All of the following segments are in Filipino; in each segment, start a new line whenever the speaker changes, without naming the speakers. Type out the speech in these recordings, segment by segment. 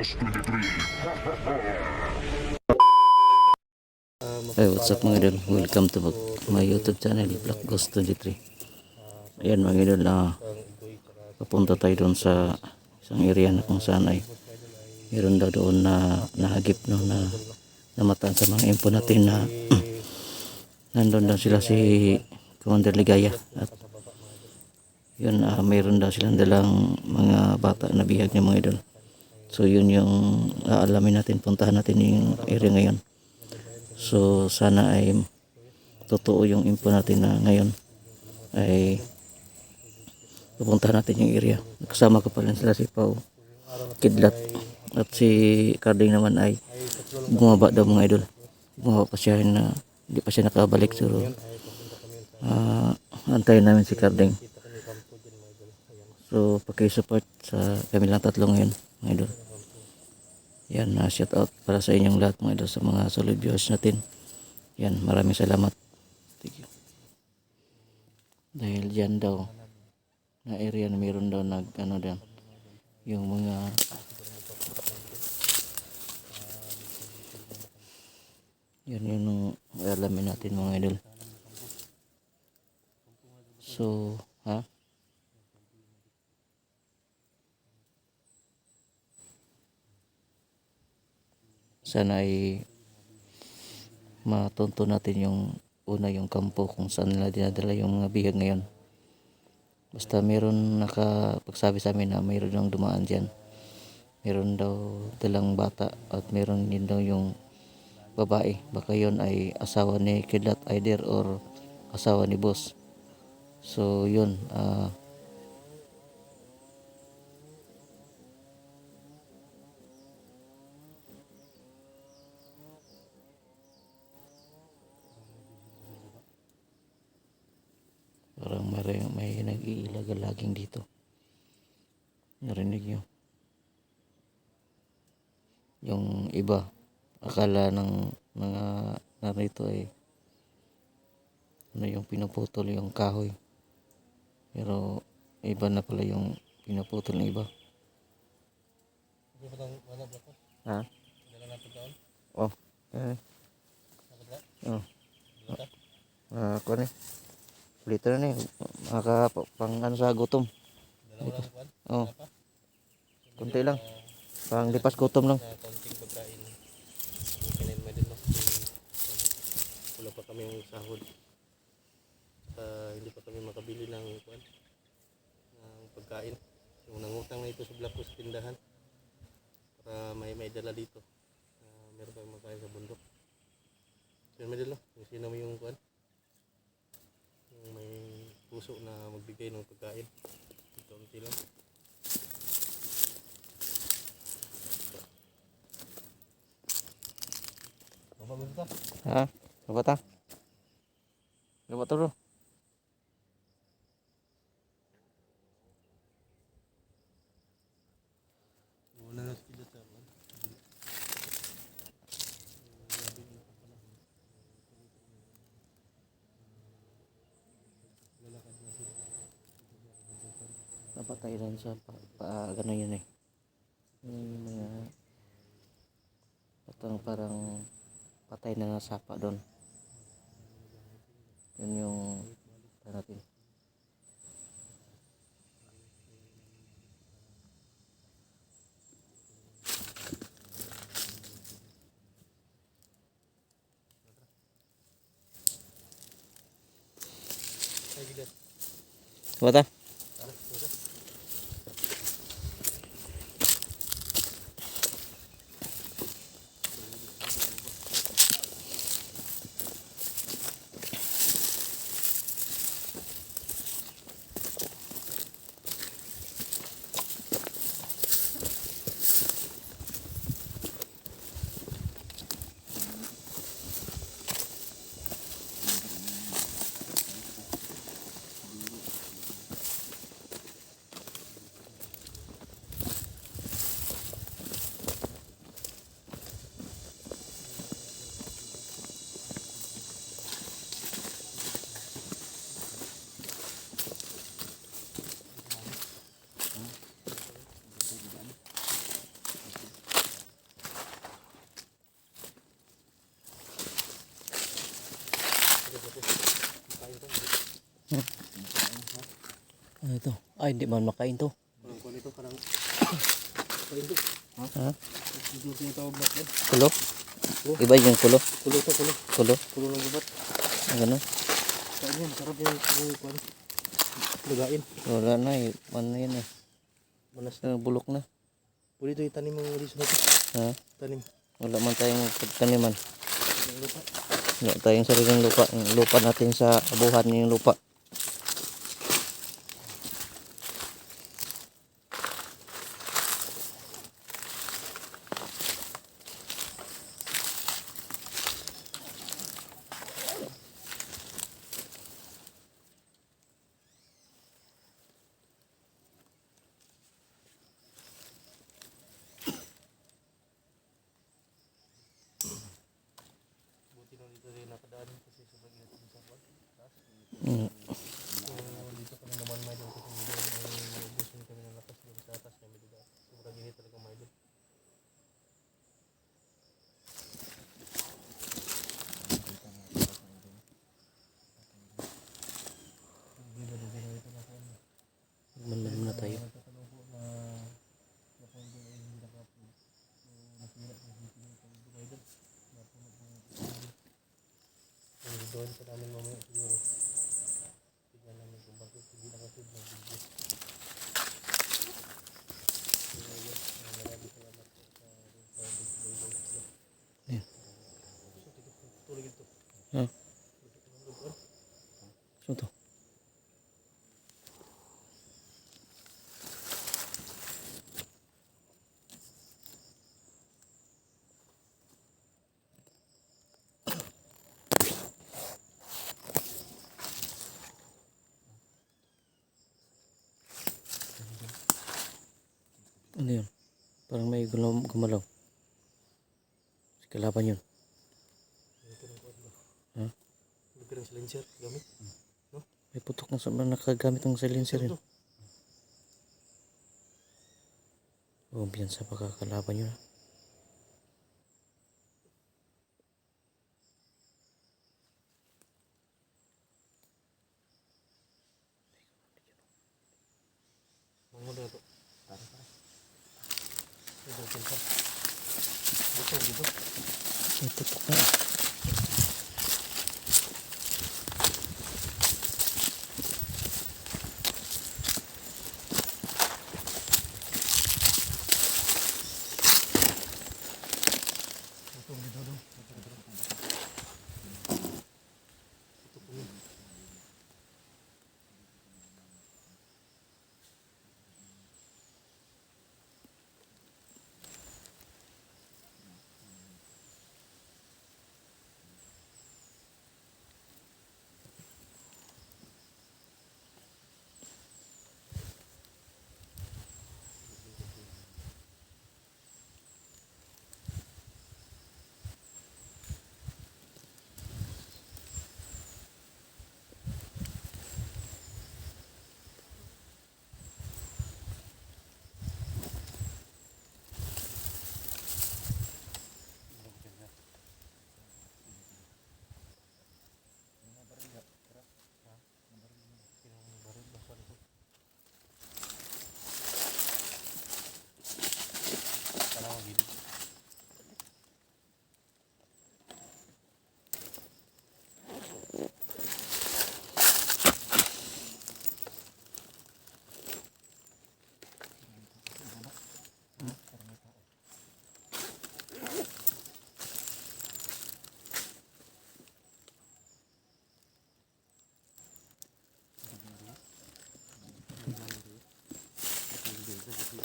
Hey, what's up mga idol? Welcome to my YouTube channel, Black Ghost 23. Ayan mga idol, ah, papunta tayo doon sa isang area na kung saan ay meron daw doon na nahagip no, na namataan sa mga info natin na nandun daw sila si Commander Ligaya at yun, ah, mayroon daw silang dalang mga bata na bihag niya mga idol. So yun yung aalamin natin, puntahan natin yung area ngayon. So sana ay totoo yung info natin na ngayon ay pupuntahan natin yung area. Kasama ko pa rin sila si Pau Kidlat at si Carding naman ay bumaba daw mga idol. Bumaba pa siya na hindi pa siya nakabalik so ah, antayin namin si Carding. So pakisupport sa kami lang tatlo ngayon mga idol. Yan, na shout out para sa inyong lahat mga idol sa mga solid viewers natin. Yan, maraming salamat. Thank you. Dahil dyan daw, na area na meron daw nag, ano din, yung mga yan yun yung alamin natin mga idol. So, ha? Sana ay matunto natin yung una yung kampo kung saan nila dinadala yung mga bihag ngayon. Basta meron nakapagsabi sa amin na mayroon daw dumaan dyan. Meron daw dalang bata at meron din daw yung babae. Baka yon ay asawa ni Kidlat Aider or asawa ni Boss. So yun, ah Parang may, may nag-iilaga laging dito. Narinig nyo. Yung iba, akala ng mga narito ay ano yung pinuputol yung kahoy. Pero iba na pala yung pinuputol ng iba. Ha? Oh. Eh. Oh. Ah, ako na. Lito na ni. Maka pang ano sa gutom. Oh. Kunti lang. Pang lipas gutom lang.
konting pagkain kanin mo din no wala pa kami sahod uh, hindi pa kami makabili ng kuan ng pagkain yung nangutang na ito sa Blacos tindahan para may may dala dito uh, meron pa makain sa bundok yun may dala yung sino mo yung kuan yung puso na magbigay ng pagkain ito lang Baba mo dito.
Ha? Apa ta? Apa tu? bro?
Una na sila sa kuan.
Napatay lang sa pa, pa gano'n yun eh. Yung mga patang parang patay na nasapa doon.
Ay,
hindi man makain to.
Parang kuha nito, parang... Kain to.
Ha?
Hindi tinatawag na yan.
Kulo? Iba yung kulo.
Kulo to, kulo.
Kulo.
Kulo ng gubat.
Ano?
Kain yan, sarap yung yung kuha. Lugain.
Wala na eh. Ano yan eh.
Manas.
Uh, bulok na.
Pwede ito itanim mo ulit sa.
Ha?
Tanim.
Wala man tayong.
Ang lupa.
Wala tayong sariling lupa. Yung lupa natin sa abuhan yung lupa.
Buti na dito rin nakadaan kasi sobrang init din sa kuwan. Taas.
Mm.
So, dito kami naman may doon kasi medyo ang ubus din kami ng lakas doon sa atas kami dito. Sobrang init talaga may doon.
Magmanman muna tayo.
Doon sa namin mamaya siguro. Tignan namin kung bakit hindi nakasud ng video. Pero yun, ah, maraming salamat po sa sa pagbaybay sila.
Ayan.
So, tignan ko, tuloy ito.
Ha?
Ito ko ng lugar.
So to. Ano yun? Parang may gulaw, gumalaw. Si kalaban yun. Ha?
Lugar ng silencer, gamit.
May putok na sa nakagamit ng silencer yun.
Ito.
Kumpiyansa pa kakalaban yun. ah.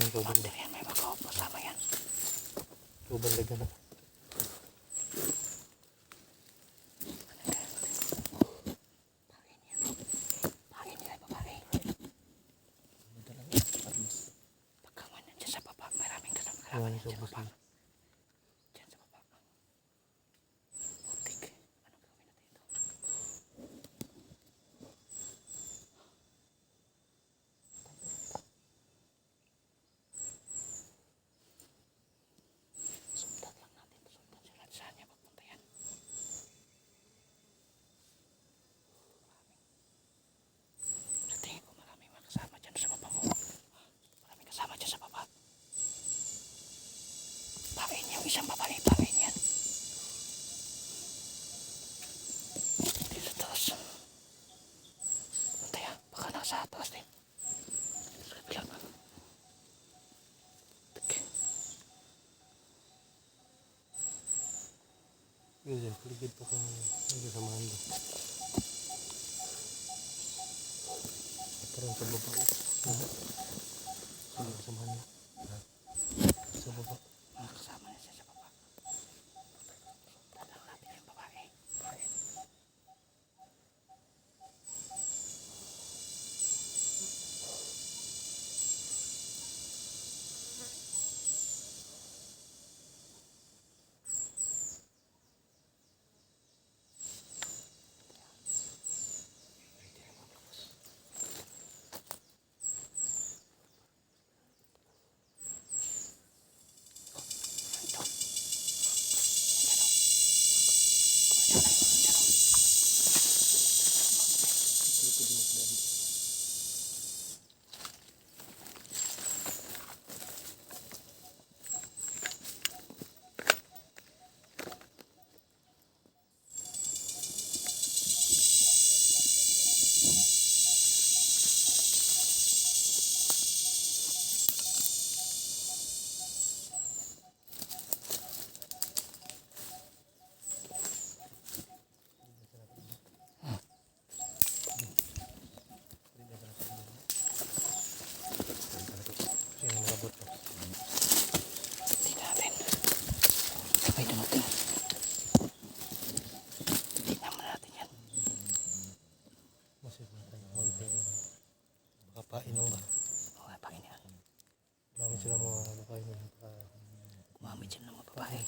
yung tuban. Under yan,
may bago. Masama yan.
Tuban laga na. Yun yan, paligid pa kang nagkasamahan ba. Parang sa baba. Ano? Sa nagkasamahan niya. Sa baba.
Mga kasama na siya sa baba. Sundan lang natin yung babae. Pain. Ito. Diyan o. Diyan o. Diyan o.
Siya yung nabot.
Tingnan natin. Sabay dumating. Tingnan muna natin yan.
Masip na tayo. Huwag tayo. Makapain lang ba?
O, oh, pangin yan.
Marami sila mga makain lang. Baka
Kumamit dyan ng mga babae.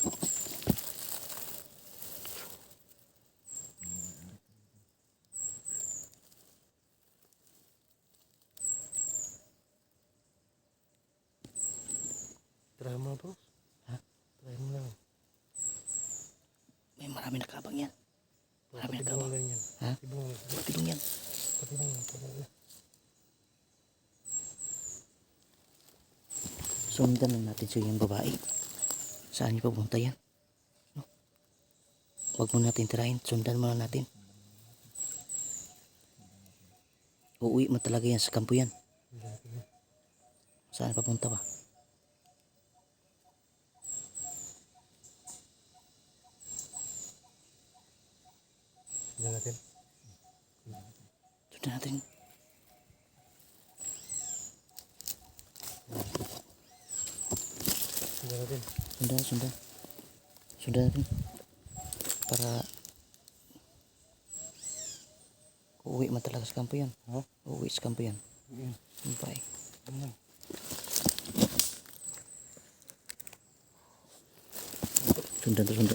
Try mo lang bro.
Ha?
Try mo lang.
May marami nakabang yan. Marami
Patibong
nakabang.
lang yan.
Ha?
Patibong lang.
Patibong yan.
Patibong lang. Patibong lang.
Sundan na natin siya yung babae. Saan niya papunta yan? No? Huwag mo natin tirahin. Sundan muna natin. Uuwi mo talaga yan sa kampo yan. Saan papunta ba?
Hindi natin.
Sundan natin. sudah sudah sudah Raden para uwi matelas sa kampo
huh? uwi kampian yeah. terus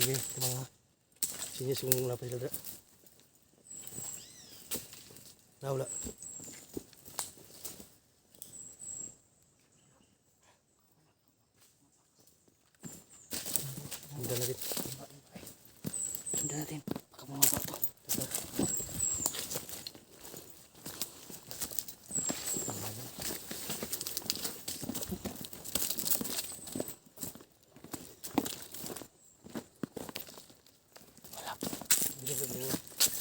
Sige, mga. Sige, sige mong lapis ladra. Nawala. Sundan natin.
Sundan natin. Baka bumaba to. Wala.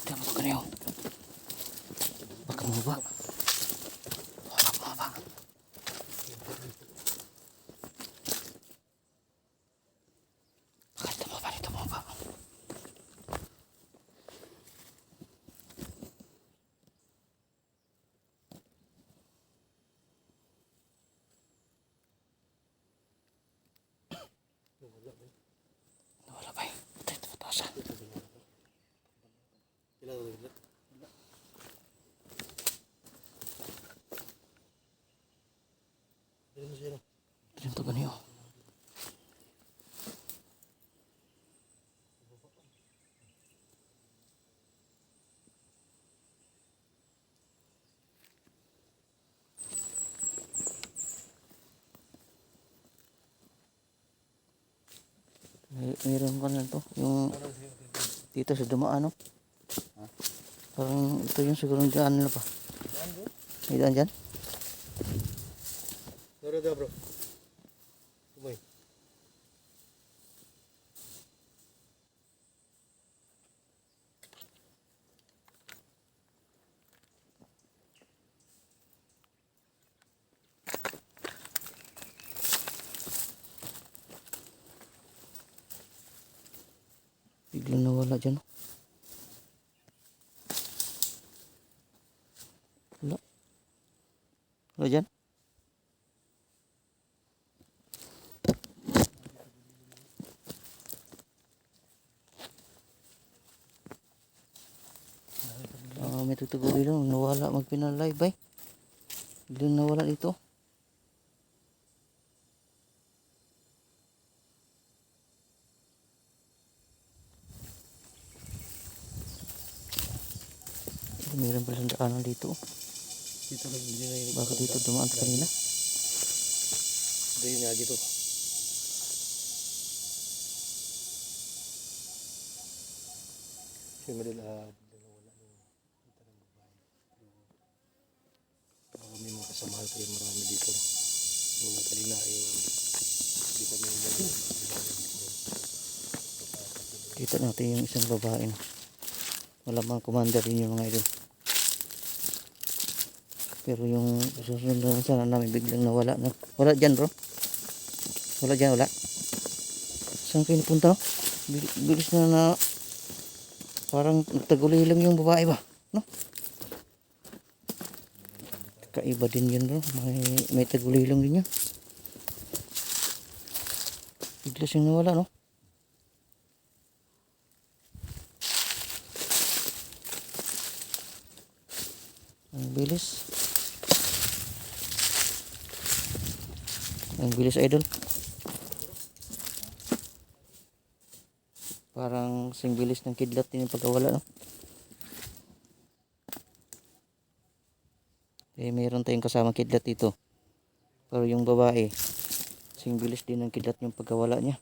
Diyan mo kanyo. Baka bumaba. Baka bumaba. May, meron pa na to. Yung dito sa dumaan, no? Parang ito yung siguro yung daan nila pa. May daan dyan?
Da bro. Tumoy.
Biglang nawala dyan, no? Wala. Wala dyan? May tutuguli lang. Nawala magpinalay, bay. Biglang nawala dito. Meron pala daanan dito.
Dito lang yun.
Baka dito dumaan kanina.
Dito nga dito. Kasi madal ah, bigla na wala yung kita ng babae. Pero, ah, may mga kasamahan kayo marami dito. So kanina eh hindi kami yung
Kita natin yung isang babae. No? Malamang commander din yung mga idol. Pero yung susunod na sana namin biglang nawala. No? Wala dyan bro. Wala dyan, wala. Saan kayo napunta? No? Bil- Bilis na na parang nagtaguli lang yung babae ba? No? Kaiba din yun bro. May, may taguli lang din yun. Bigla siyang nawala no? Ang bilis. Ang bilis idol. Parang sing bilis ng kidlat din yung pagkawala no. Eh mayroon tayong kasama kidlat dito. Pero yung babae, sing bilis din ng kidlat yung pagkawala niya.